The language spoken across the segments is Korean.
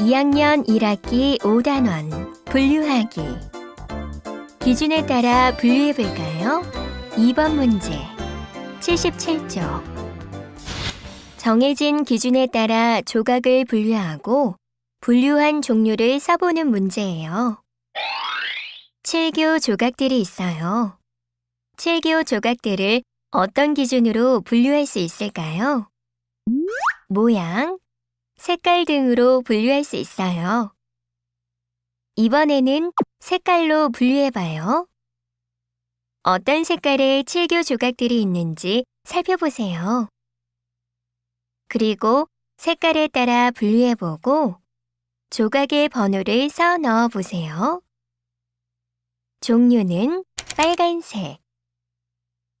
2학년 1학기 5단원 분류하기 기준에 따라 분류해 볼까요? 2번 문제 77쪽 정해진 기준에 따라 조각을 분류하고 분류한 종류를 써보는 문제예요. 7교 조각들이 있어요. 7교 조각들을 어떤 기준으로 분류할 수 있을까요? 모양, 색깔 등으로 분류할 수 있어요. 이번에는 색깔로 분류해봐요. 어떤 색깔의 7교 조각들이 있는지 살펴보세요. 그리고 색깔에 따라 분류해보고 조각의 번호를 써 넣어보세요. 종류는 빨간색.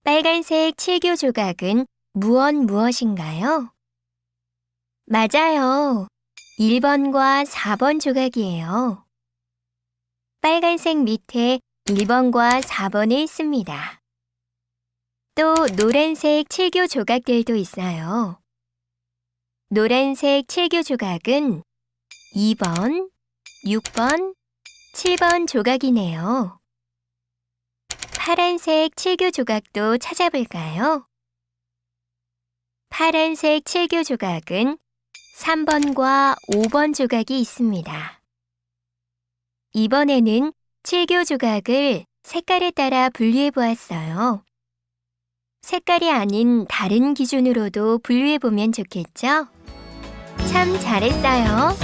빨간색 7교 조각은 무엇 무엇인가요? 맞아요. 1번과 4번 조각이에요. 빨간색 밑에 1번과 4번이 있습니다. 또 노란색 7교 조각들도 있어요. 노란색 7교 조각은 2번, 6번, 7번 조각이네요. 파란색 7교 조각도 찾아볼까요? 파란색 7교 조각은 3번과 5번 조각이 있습니다. 이번에는 7교 조각을 색깔에 따라 분류해 보았어요. 색깔이 아닌 다른 기준으로도 분류해 보면 좋겠죠? 참 잘했어요.